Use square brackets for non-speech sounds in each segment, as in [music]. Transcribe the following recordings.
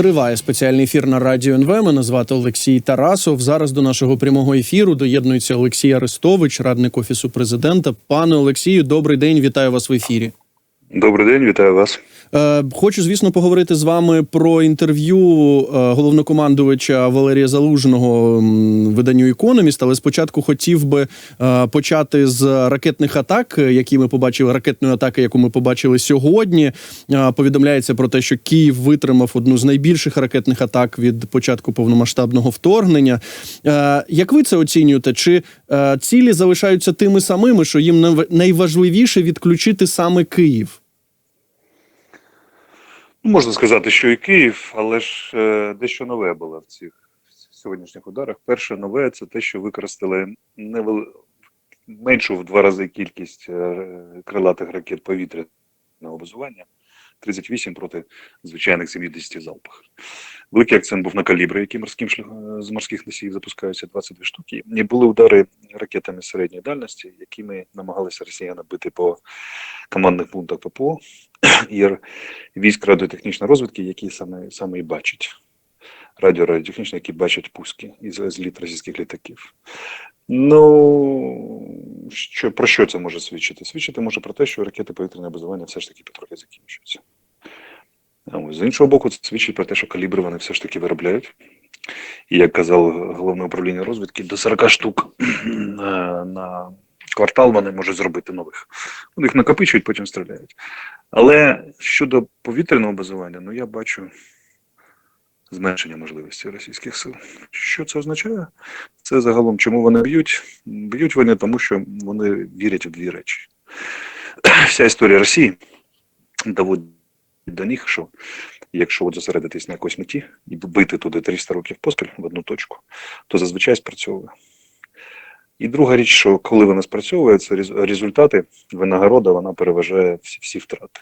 Триває спеціальний ефір на радіо НВ. Мене звати Олексій Тарасов. Зараз до нашого прямого ефіру доєднується Олексій Арестович, радник офісу президента. Пане Олексію, добрий день. Вітаю вас в ефірі. Добрий день, вітаю вас. Е, Хочу, звісно, поговорити з вами про інтерв'ю е, головнокомандувача Валерія Залужного виданню Економіст, але спочатку хотів би е, почати з ракетних атак, які ми побачили. Ракетної атаки, яку ми побачили сьогодні. Повідомляється про те, що Київ витримав одну з найбільших ракетних атак від початку повномасштабного вторгнення. Як ви це оцінюєте? Чи цілі залишаються тими самими, що їм найважливіше відключити саме Київ? Ну, Можна сказати, що і Київ, але ж е, дещо нове було в цих сьогоднішніх ударах. Перше нове це те, що використали невел... меншу в два рази кількість е, крилатих ракет повітряного базування. 38 проти звичайних 70 в залпах. Великий акцент був на калібри, які морським шлях- з морських носіїв запускаються 22 штуки. І були удари ракетами середньої дальності, якими намагалися росіяни бити по командних пунктах ППО [clears throat] і військ радіотехнічної розвідки, які саме, саме і бачать. Радіорадіотехнічні, які бачать пуски із зліт російських літаків. Ну, що, про що це може свідчити? Свідчити може про те, що ракети повітряного базування все ж таки потрохи закінчуються. З іншого боку, це свідчить про те, що калібри вони все ж таки виробляють. І як казав головне управління розвідки, до 40 штук на, [clears throat] на квартал вони можуть зробити нових. Вони їх накопичують, потім стріляють. Але щодо повітряного базування, ну я бачу зменшення можливості російських сил. Що це означає? Це загалом, чому вони б'ють? Б'ють вони тому, що вони вірять у дві речі. [clears throat] Вся історія Росії доводить до них, що якщо от зосередитись на якоїсь меті і бити туди 300 років поспіль в одну точку, то зазвичай спрацьовує. І друга річ, що коли вона спрацьовує, це результати, винагорода, вона переважає всі, всі втрати.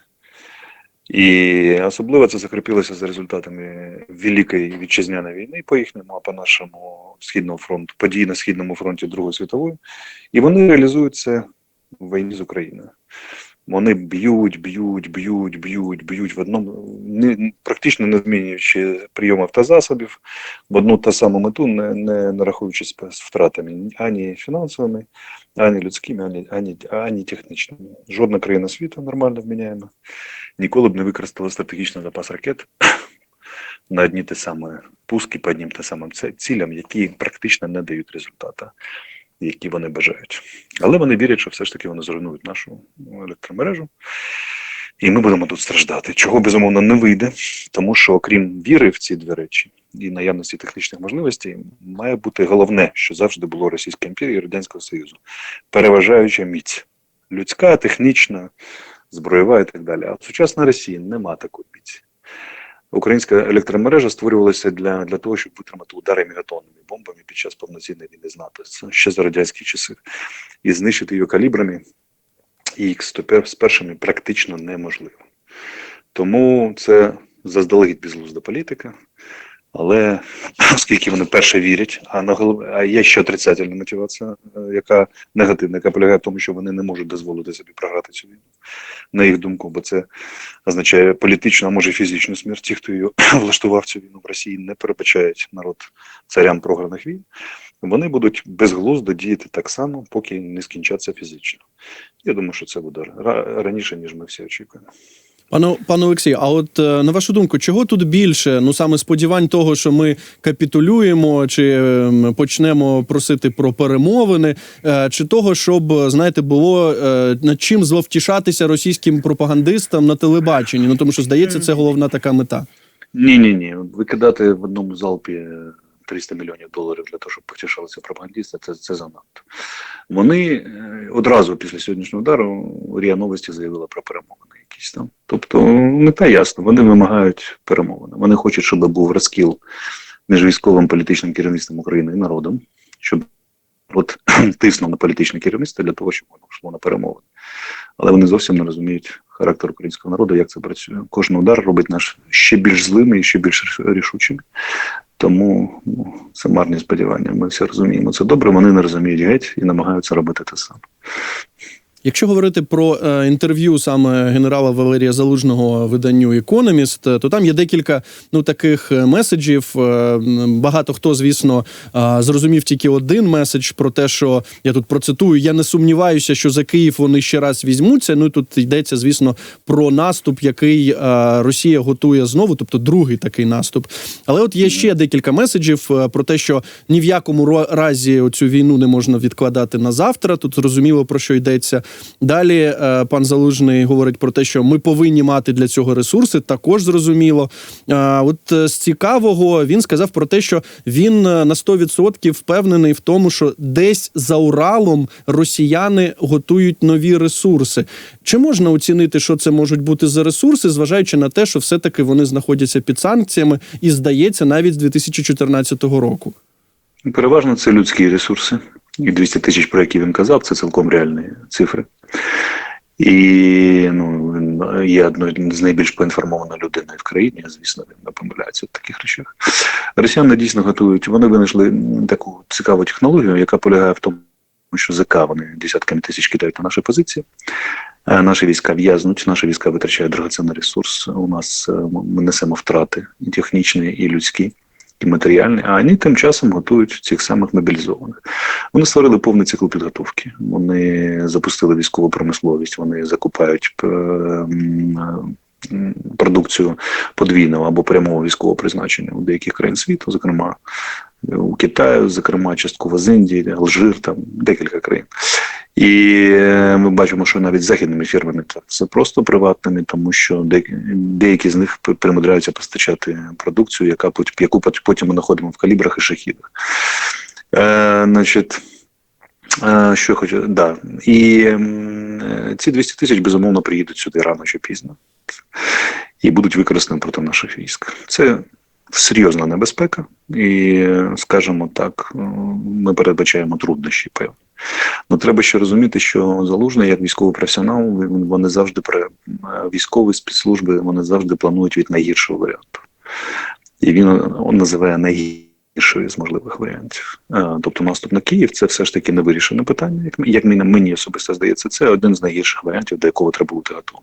І особливо це закріпилося за результатами Великої вітчизняної війни по їхньому, а по нашому східному фронту, події на східному фронті Другої світової. І вони реалізуються в війні з Україною. Вони б'ють, б'ють, б'ють, б'ють, б'ють в одному, не, практично не змінюючи прийомів та засобів, в одну та саму мету, не, не нарахуючись з втратами ані фінансовими, ані людськими, ані, ані, ані технічними. Жодна країна світу нормально вміняємо. Ніколи б не використала стратегічний запас ракет [coughs] на одні те саме пуски по одним те самим цілям, які практично не дають результата, які вони бажають. Але вони вірять, що все ж таки вони зруйнують нашу електромережу. І ми будемо тут страждати. Чого безумовно не вийде, тому що окрім віри в ці дві речі і наявності технічних можливостей, має бути головне, що завжди було в Російській імперії і Радянського Союзу переважаюча міць людська, технічна, зброєва і так далі. А в сучасній Росії нема такої міці. Українська електромережа створювалася для, для того, щоб витримати удари мегатонними бомбами під час повноцінної війни з НАТО. Ще за радянські часи. І знищити її калібрами і з першими практично неможливо. Тому це заздалегідь безглузда політика. Але [clears throat] оскільки вони перше вірять, а на голов... а є ще отрицательна мотивація, е, яка негативна, яка полягає в тому, що вони не можуть дозволити собі програти цю війну, на їх думку, бо це означає політичну, а може фізичну смерть. Ті, хто її [clears throat] влаштував цю війну в Росії, не перебачають народ царям програних війн. Вони будуть безглуздо діяти так само, поки не скінчаться фізично. Я думаю, що це буде раніше, ніж ми всі очікуємо. Пане пане Олексій, а от е, на вашу думку, чого тут більше? Ну саме сподівань того, що ми капітулюємо, чи ем, почнемо просити про перемовини, е, чи того, щоб знаєте, було е, над чим зловтішатися російським пропагандистам на телебаченні? Ну тому що здається, це головна така мета. Ні, ні, ні. Викидати в одному залпі 300 мільйонів доларів для того, щоб потішалися пропагандисти, це, це занадто. Вони е, одразу після сьогоднішнього удару РІА Новості заявила про перемовини якісь там. Тобто мета ясна, вони вимагають перемовини. Вони хочуть, щоб був розкіл між військовим політичним керівництвом України і народом, щоб от [clears throat] тиснув на політичне керівництво для того, щоб воно йшло на перемовини. Але вони зовсім не розуміють характер українського народу, як це працює. Кожен удар робить нас ще більш злими і ще більш рішучими. Тому ну, це марні сподівання. Ми всі розуміємо це добре. Вони не розуміють геть і намагаються робити те саме. Якщо говорити про е, інтерв'ю саме генерала Валерія Залужного виданню Економіст, то там є декілька ну таких е, меседжів. Е, Багато хто, звісно, е, зрозумів тільки один меседж про те, що я тут процитую: я не сумніваюся, що за Київ вони ще раз візьмуться. Ну і тут йдеться, звісно, про наступ, який е, Росія готує знову, тобто другий такий наступ. Але от є ще декілька меседжів е, про те, що ні в якому разі цю війну не можна відкладати на завтра. Тут зрозуміло про що йдеться. Далі е, пан Залужний говорить про те, що ми повинні мати для цього ресурси. Також зрозуміло. А, От е, з цікавого він сказав про те, що він е, на 100% впевнений в тому, що десь за Уралом росіяни готують нові ресурси. Чи можна оцінити, що це можуть бути за ресурси, зважаючи на те, що все-таки вони знаходяться під санкціями, і здається, навіть з 2014 року. Переважно це людські ресурси. І 200 тисяч, про які він казав, це цілком реальні цифри. І ну, є одною з найбільш поінформованих людей в країні, звісно, він не помиляється в таких речах. Росіяни дійсно готують, вони винайшли таку цікаву технологію, яка полягає в тому, що ЗК вони десятками тисяч кидають на наші позиції. Е, Наші війська в'язнуть, наші війська витрачають драгоцінний ресурс. У нас е, ми несемо втрати і технічні, і людські і матеріальні, а вони тим часом готують цих самих мобілізованих. Вони створили повний цикл підготовки. Вони запустили військову промисловість, вони закупають е, продукцію подвійного або прямого військового призначення у деяких країн світу, зокрема у Китаю, зокрема, частково з Індії, Алжир, там декілька країн. І е, ми бачимо, що навіть західними фірмами це просто приватними, тому що деякі з них примудряються постачати продукцію, яка яку потім ми знаходимо в калібрах і шахідах. Е, значить, е, що хочу, да. І е, ці 200 тисяч безумовно приїдуть сюди рано чи пізно і будуть використані проти наших військ. Це серйозна небезпека, і, е, скажімо так, е, ми передбачаємо труднощі певні. Ну треба ще розуміти, що залужний як військовий професіонал, вони завжди при е, військові спецслужби вони завжди планують від найгіршого варіанту. І він називає он називає найгіршою з можливих варіантів. Е, Тобто наступ на Київ це все ж таки невирішене питання. Як, мені, особисто здається, це один з найгірших варіантів, до якого треба бути готовим.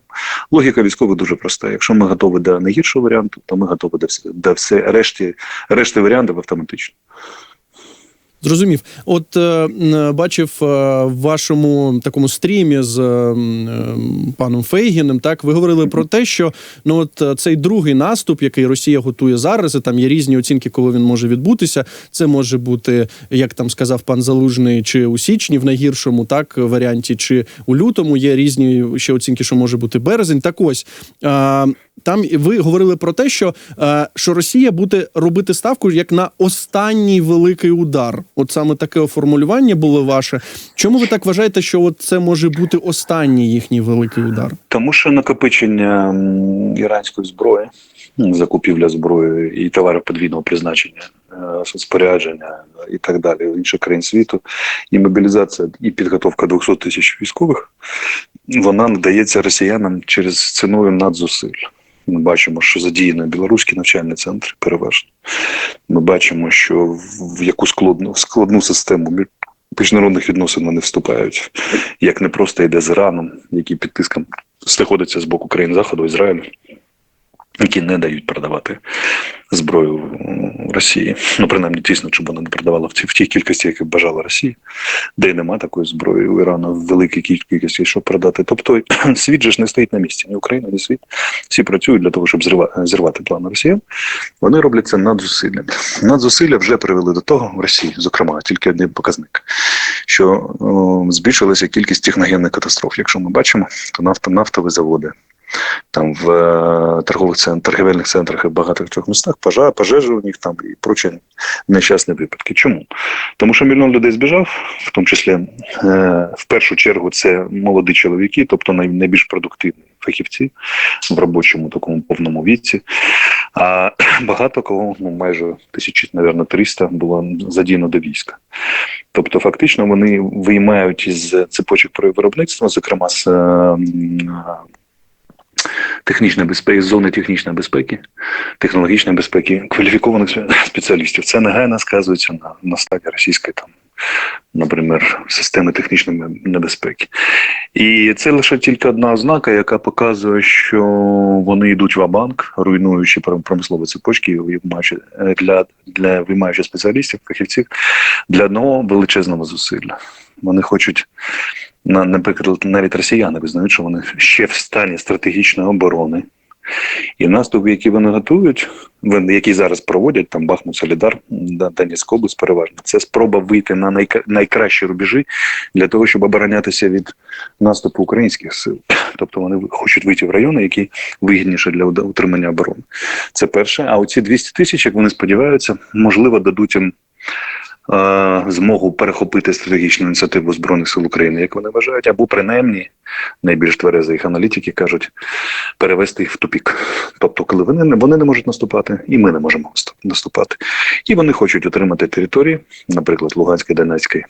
Логіка військових дуже проста. Якщо ми готові до найгіршого варіанту, то ми готові до все, до все решті, решти варіантів автоматично. Зрозумів. От е, бачив е, в вашому такому стрімі з е, паном Фейгіним. Так, ви говорили про те, що ну от цей другий наступ, який Росія готує зараз, і там є різні оцінки, коли він може відбутися. Це може бути, як там сказав пан Залужний, чи у січні в найгіршому так варіанті, чи у лютому. Є різні ще оцінки, що може бути березень. Так ось. Там ви говорили про те, що, е, що Росія буде робити ставку як на останній великий удар. От саме таке формулювання було ваше. Чому ви так вважаєте, що от це може бути останній їхній великий удар? Тому що накопичення іранської зброї, закупівля зброї і товари подвійного призначення, е, спорядження і так далі в інших країн світу, і мобілізація і підготовка 200 тисяч військових, вона надається росіянам через ціною надзусиль. Ми бачимо, що задіяно білоруські навчальні центри переважно. Ми бачимо, що в- яку складну, складну систему міжнародних відносин вони вступають, як не просто йде з Іраном, який під тиском знаходиться з боку країн Заходу, Ізраїлю, які не дають продавати зброю Росії. Ну, принаймні, тісно, щоб вона не продавала в ті- в тій кількості, які бажала Росія, де й нема такої зброї у Ірану в великій кількості, щоб продати. Тобто [clears throat] світ же ж не стоїть на місці, ні Україна, ні світ. Всі працюють для того, щоб зрива- зірвати плани Росіян. Вони роблять це надзусиллями. Надзусилля вже привели до того в Росії, зокрема, тільки один показник, що о, збільшилася кількість техногенних катастроф. Якщо ми бачимо, то нафта, нафтові заводи. Там в е, торгових центрах, торгівельних центрах і багатих цих містах пожежі, у них там і прочі нещасні випадки. Чому? Тому що мільйон людей збіжав, в тому числі е, в першу чергу це молоді чоловіки, тобто найбільш продуктивні фахівці в робочому такому повному віці. А [clears throat] багато кого, ну майже тисячі, мабуть, 300 було задіяно до війська. Тобто, фактично, вони виймають із цепочок виробництва, зокрема з безпеки, з зони технічної безпеки, технологічної безпеки, кваліфікованих [laughs] спеціалістів. Це негайно сказується на, на стадії російської там наприклад, системи технічної небезпеки. І це лише тільки одна ознака, яка показує, що вони йдуть в абанк, руйнуючи промислові цепочки, виймаючи е, для, для виймаючи спеціалістів, фахівців для одного величезного зусилля. Вони хочуть, наприклад, навіть росіяни визнають, що вони ще в стані стратегічної оборони. І наступ, який вони готують, який зараз проводять, там Бахмут, Солідар, Да- Донецька область переважно, це спроба вийти на найкращі рубежі для того, щоб оборонятися від наступу українських сил. Тобто вони хочуть вийти в райони, які вигідніші для утримання оборони. Це перше. А оці 200 тисяч, як вони сподіваються, можливо, дадуть їм змогу перехопити стратегічну ініціативу Збройних сил України, як вони вважають, або принаймні найбільш тверезі їх аналітики кажуть, перевести їх в тупік. Тобто, коли вони не вони не можуть наступати, і ми не можемо наступати. І вони хочуть отримати території, наприклад, Луганський, Донецький.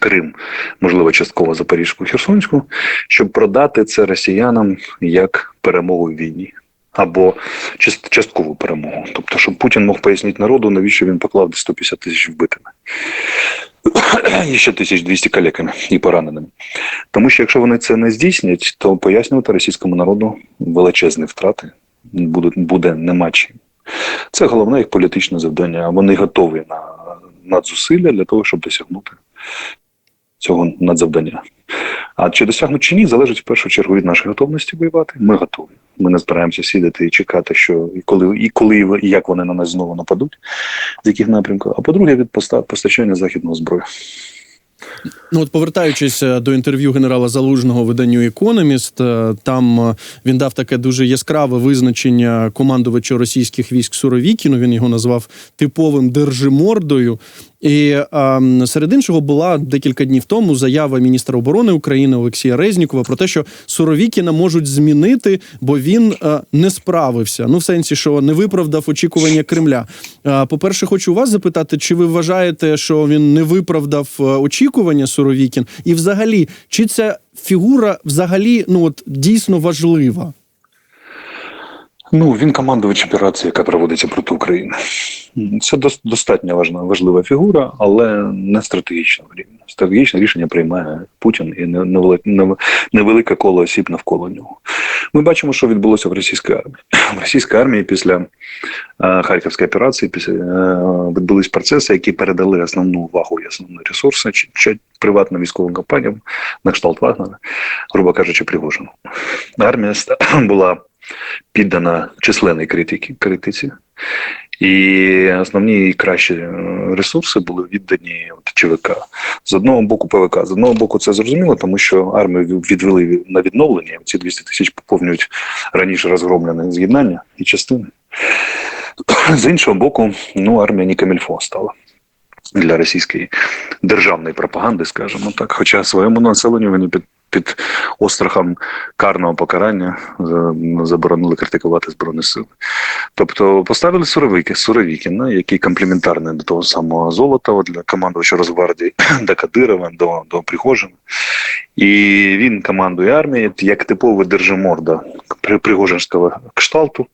Крим, можливо, частково Запорізьку, Херсонську, щоб продати це росіянам як перемогу в війні або част- часткову перемогу. Тобто, щоб Путін мог пояснити народу, навіщо він поклав десь 150 тисяч вбитими. [clears throat] І ще 1200 калеками і пораненими. Тому що якщо вони це не здійснять, то пояснювати російському народу величезні втрати будуть, буде нема чим. Це головне їх політичне завдання, вони готові на надзусилля для того, щоб досягнути цього надзавдання. А чи досягнуть чи ні, залежить в першу чергу від нашої готовності воювати. Ми готові. Ми не збираємося сидіти і чекати, що і коли, і коли і як вони на нас знову нападуть, з яких напрямків. А по-друге, від поста- постачання західного зброї. Ну, от повертаючись е, до інтерв'ю генерала Залужного виданню Економіст, е, там е, він дав таке дуже яскраве визначення командувача російських військ Суровікіну. Він його назвав типовим держимордою. І е, серед іншого була декілька днів тому заява міністра оборони України Олексія Резнікова про те, що Суровікіна можуть змінити, бо він е, не справився. Ну, в сенсі, що не виправдав очікування Кремля. Е, по-перше, хочу вас запитати, чи ви вважаєте, що він не виправдав е, очікування Суровікін? І взагалі, чи ця фігура взагалі ну от дійсно важлива? Ну, він командувач операції, яка проводиться проти України. Це дос- достатньо важна, важлива фігура, але не стратегічного рівня. Стратегічне рішення приймає Путін і не- невелике коло осіб навколо нього. Ми бачимо, що відбулося в російській армії. [clears throat] В російській армії після е, Харківської операції після, е, відбулись процеси, які передали основну увагу і основні ресурси приватним військовим компаніям на кшталт Вагнера, грубо кажучи, Пригожину. Армія [clears throat] була піддана численній критиці, і основні і кращі е, ресурси були віддані ЧВК. З одного боку ПВК, з одного боку, це зрозуміло, тому що армію відвели на відновлення. Ці 200 тисяч поповнюють раніше розгромлене з'єднання і частини. З іншого боку, ну армія не камільфо стала для російської державної пропаганди, скажімо так. Хоча своєму населенню вони під, під острахом карного покарання заборонили критикувати збройні сили. Тобто поставили Суровікіна, який комплементарний до того самого Золотого для командувача Росгвардії, [clears throat] до Кадирова, до, до Пригожина. І він командує армією як типовий держиморда Пригожинського кшталту,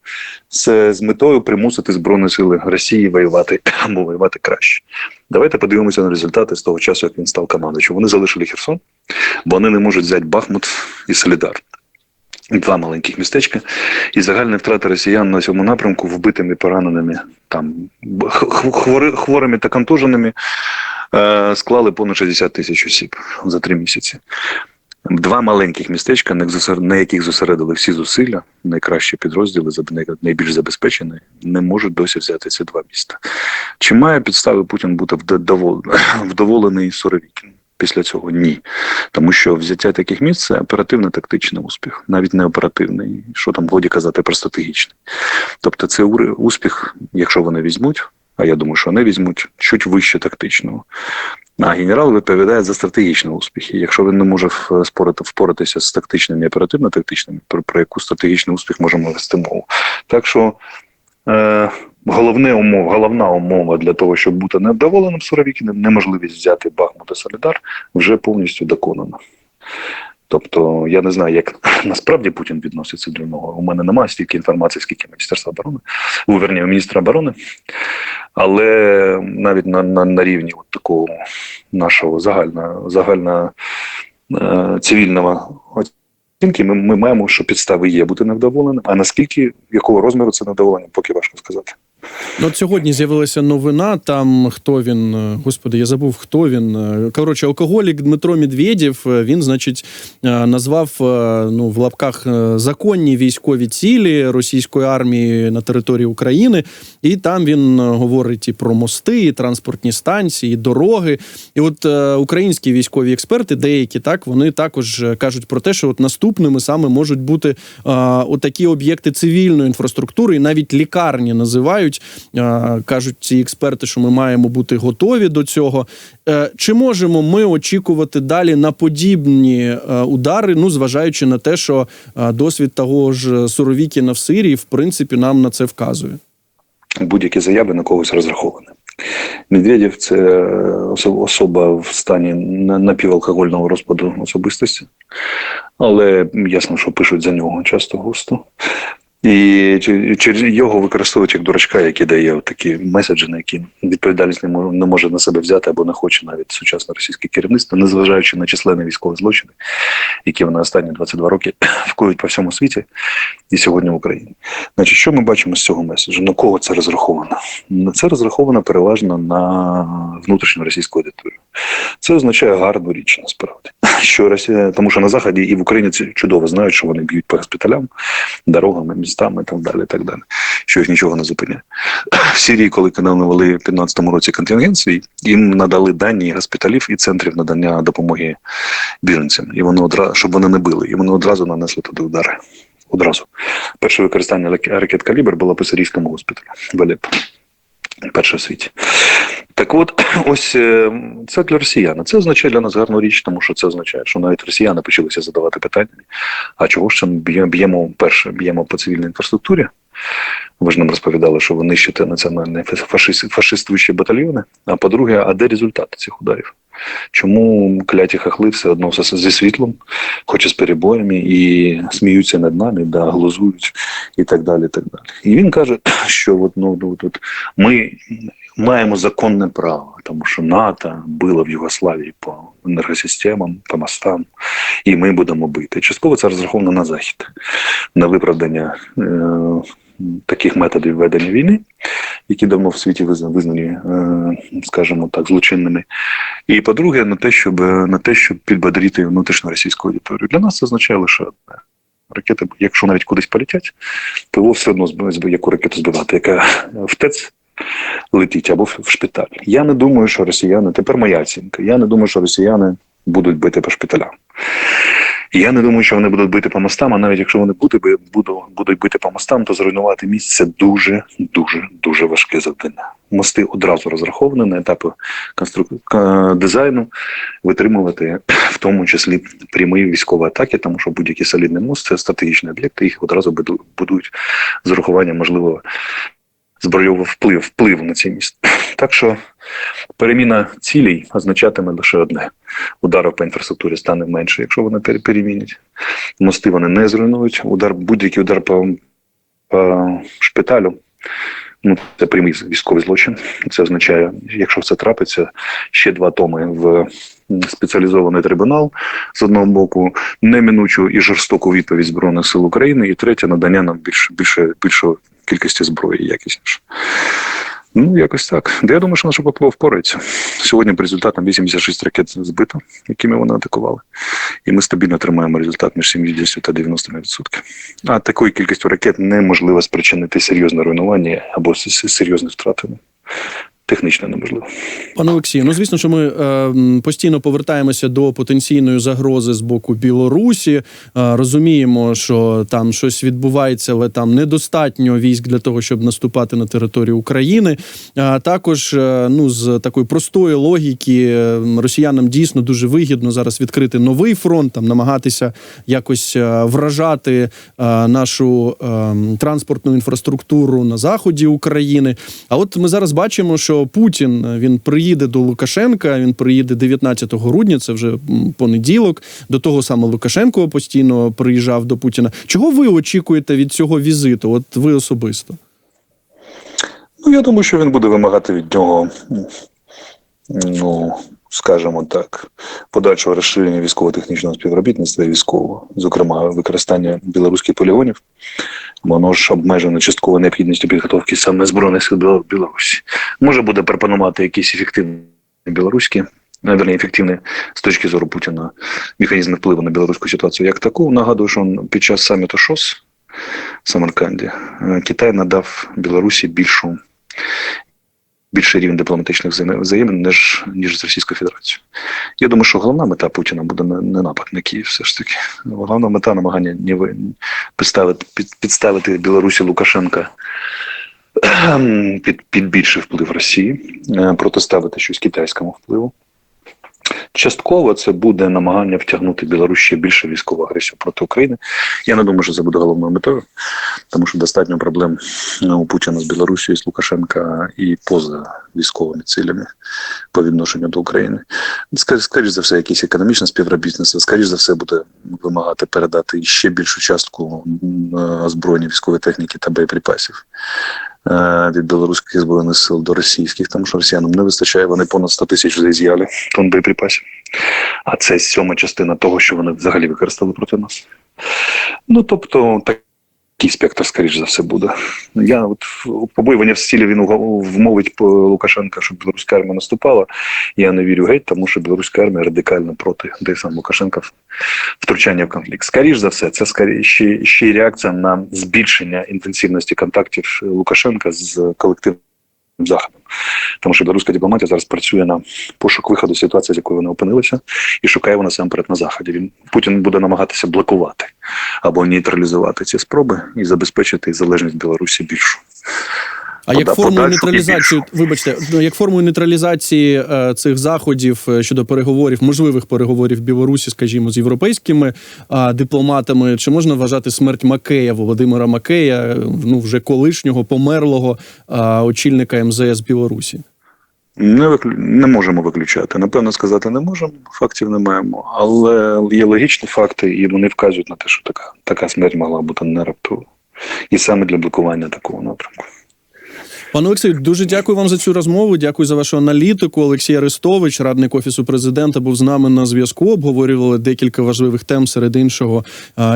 це з метою примусити Збройні сили Росії воювати [clears throat] або воювати краще. Давайте подивимося на результати з того часу, як він став командуючим. Вони залишили Херсон, бо вони не можуть взяти Бахмут і Солідар. Два маленьких містечка, і загальні втрати росіян на цьому напрямку вбитими, пораненими, там хвори, хворими та контуженими е, склали понад 60 тисяч осіб за три місяці. Два маленьких містечка, на яких зосередили всі зусилля, найкращі підрозділи, найбільш забезпечені, не можуть досі взяти ці два міста. Чи має підстави Путін бути [clears throat] вдоволений, Суровікін? Після цього ні. Тому що взяття таких місць це оперативно-тактичний успіх, навіть не оперативний, що там годі казати про стратегічний. Тобто це успіх, якщо вони візьмуть, а я думаю, що вони візьмуть чуть вище тактичного. А генерал відповідає за стратегічні успіхи. Якщо він не може впоратися з тактичними і оперативно-тактичними, про, про яку стратегічний успіх можемо вести мову. Так що головне умов, головна умова для того, щоб бути невдоволеним Суровікіним, неможливість взяти Бахмут і Солідар, вже повністю доконана. Тобто я не знаю, як насправді Путін відноситься до нього. У мене немає стільки інформації, скільки Міністерства оборони, верні, міністра оборони. Але навіть на, на, на рівні от такого нашого загального, загально е, цивільного оцінки, ми, ми маємо, що підстави є бути невдоволеним. А наскільки якого розміру це невдоволення, поки важко сказати. Ну, от сьогодні з'явилася новина. Там хто він, е, господи, я забув, хто він. Е, Коротше, алкоголік Дмитро Медведєв. е, Він, значить, назвав ну в лапках законні військові цілі російської армії на території України, і там він е, говорить і про мости, і транспортні станції, і дороги. І от е, українські військові експерти, деякі так, вони також е, кажуть про те, що от наступними саме можуть бути е, отакі об'єкти цивільної інфраструктури, і навіть лікарні називають. Е, кажуть ці експерти, що ми маємо бути готові до цього. Е, чи можемо ми очікувати далі на подібні е, удари? Ну, зважаючи на те, що е, досвід того ж Суровікіна в Сирії, в принципі, нам на це вказує. Будь-які заяви на когось розраховані. Медведєв це особа в стані напівалкогольного розпаду особистості, але ясно, що пишуть за нього часто густо. І через його використовують як дурачка, який дає такі меседжі, на які відповідальність не може, на себе взяти або не хоче навіть сучасне російське керівництво, незважаючи на численні військові злочини, які вони останні 22 роки [coughs] вкоюють по всьому світі і сьогодні в Україні. Значить, що ми бачимо з цього меседжу? На кого це розраховано? Це розраховано переважно на внутрішню російську аудиторію. Це означає гарну річ насправді. [coughs] Що Росія, тому що на заході і в Україні це чудово знають, що вони б'ють по госпіталям, дорогам, містам і так далі. Так далі. Що їх нічого не зупиняє. В Сирії, коли канали вели в 2015 році контингент свій, їм надали дані госпіталів і центрів надання допомоги біженцям, і вони одразу, щоб вони не били, і вони одразу нанесли туди удари. Одразу. Перше використання ракет калібр було по сирійському госпіталю в. Перше в світі. Так от, [clears throat] ось е, це для росіян. Це означає для нас гарну річ, тому що це означає, що навіть росіяни почалися задавати питання: а чого ж це ми б'ємо, перше, б'ємо по цивільній інфраструктурі? Ви ж нам розповідали, що ви нищите національні фашист, фашистуючі батальйони. А по-друге, а де результати цих ударів? Чому кляті хахли все одно все зі світлом, хоч і з перебоями, і сміються над нами, да, глузують і так далі. Так далі. І він каже, [clears throat] що от, ну, от, от, ми маємо законне право, тому що НАТО било в Югославії по енергосистемам, по мостам, і ми будемо бити. Частково це розраховано на захід, на виправдання е, таких методів ведення війни, які давно в світі визнані, е, скажімо так, злочинними. І по-друге, на те, щоб на те, щоб підбодрити внутрішню російську аудиторію. Для нас це означає лише одне. Ракети, якщо навіть кудись полетять, то його все одно яку ракету збивати, яка в ТЕЦ летить або в шпиталь. Я не думаю, що росіяни, тепер моя оцінка, я не думаю, що росіяни будуть бити по шпиталям. І Я не думаю, що вони будуть бити по мостам, а навіть якщо вони будуть, будуть бити по мостам, то зруйнувати міст це дуже, дуже, дуже важке завдання. Мости одразу розраховані на етапи конструк... дизайну, витримувати в тому числі прямі військові атаки, тому що будь-який солідний мост це стратегічні об'єкти, їх одразу буду- будують з урахуванням можливо збройового впливу, впливу на цей міст. [clears throat] Так що переміна цілей означатиме лише одне: ударів по інфраструктурі стане менше, якщо вони пере- перемінять. Мости вони не зруйнують. Удар, будь-який удар по, по шпиталю. Ну, це прямий військовий злочин. Це означає, якщо це трапиться, ще два томи в спеціалізований трибунал з одного боку, неминучу і жорстоку відповідь Збройних сил України, і третє надання нам більш, більше, більшої кількості зброї якісніше. Ну, якось так. Де я думаю, що наша ППО впорається. Сьогодні по результатам 86 ракет збито, якими вони атакували. І ми стабільно тримаємо результат між 70 та 90%. А такою кількістю ракет неможливо спричинити серйозне руйнування або серйозні втрати. Технічно неможливо. Пане Олексію, ну звісно, що ми е, постійно повертаємося до потенційної загрози з боку Білорусі. Е, розуміємо, що там щось відбувається, але там недостатньо військ для того, щоб наступати на територію України. А також, е, ну з такої простої логіки, е, росіянам дійсно дуже вигідно зараз відкрити новий фронт, там намагатися якось е, вражати е, нашу е, транспортну інфраструктуру на заході України. А от ми зараз бачимо, що Путін він приїде до Лукашенка. Він приїде 19 грудня. Це вже понеділок. До того саме Лукашенко постійно приїжджав до Путіна. Чого ви очікуєте від цього візиту? От ви особисто? Ну, я думаю, що він буде вимагати від нього, ну, скажімо так, подальшого розширення військово-технічного співробітництва і військового, зокрема, використання білоруських полігонів. Воно ж обмежено частково необхідністю підготовки саме Збройних сил Білорусі. Може буде пропонувати якісь ефективні білоруські, Навірні ефективний ефективні з точки зору Путіна механізми впливу на білоруську ситуацію як таку. Нагадую, що під час саміту ШОС в Самарканді е, Китай надав Білорусі більшу більший рівень дипломатичних взаєм- взаємин, ніж, ніж з Російською Федерацією. Я думаю, що головна мета Путіна буде не, напад на Київ, все ж таки. Головна мета намагання не ви- підставити, під, підставити Білорусі Лукашенка під, під більший вплив Росії, е, протиставити щось китайському впливу. Частково це буде намагання втягнути Білорусь ще більше військову агресію проти України. Я не думаю, що це буде головною метою, тому що достатньо проблем е, у Путіна з Білорусією, з Лукашенка і поза військовими цилями по відношенню до України. Скоріше, скоріш за все, якесь економічне співробітництво, скоріш за все, буде вимагати передати ще більшу частку е, озброєння військової техніки та боєприпасів. Е, Від білоруських збройних сил до російських, тому що росіянам не вистачає, вони понад 100 тисяч вже з'яли тонн боєприпасів. А це сьома частина того, що вони взагалі використали проти нас. Ну тобто, такий спектр, скоріш за все, буде. Я от побоювання в стілі він вмовить по Лукашенка, щоб білоруська армія наступала. Я не вірю геть, тому що білоруська армія радикально проти де сам Лукашенка втручання в конфлікт. Скоріш за все, це ще, ще й реакція на збільшення інтенсивності контактів Лукашенка з колективним заходом. Тому що білоруська дипломатія зараз працює на пошук виходу ситуації, з якої вони опинилися, і шукає вона насамперед на заході. Він Путін буде намагатися блокувати або нейтралізувати ці спроби і забезпечити залежність Білорусі більшу. А як формою нейтралізації, вибачте, ну, як формою нейтралізації е, цих заходів е, щодо переговорів, можливих переговорів Білорусі, скажімо, з європейськими е, дипломатами, чи можна вважати смерть Макея Володимира Макея, ну вже колишнього померлого е, очільника МЗС Білорусі? Не виклю... не можемо виключати. Напевно, сказати не можемо, фактів не маємо, але є логічні факти, і вони вказують на те, що така, така смерть могла бути не раптово. І саме для блокування такого напрямку. Пане Олексію, дуже дякую вам за цю розмову. Дякую за вашу аналітику. Олексій Арестович, радник офісу президента, був з нами на зв'язку. Обговорювали декілька важливих тем, серед іншого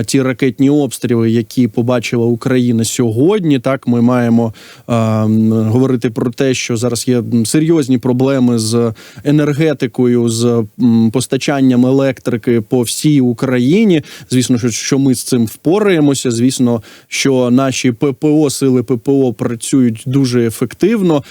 ті ракетні обстріли, які побачила Україна сьогодні. Так, ми маємо а, говорити про те, що зараз є серйозні проблеми з енергетикою, з постачанням електрики по всій Україні. Звісно, що, ми з цим впораємося. Звісно, що наші ППО сили ППО працюють дуже ефективно.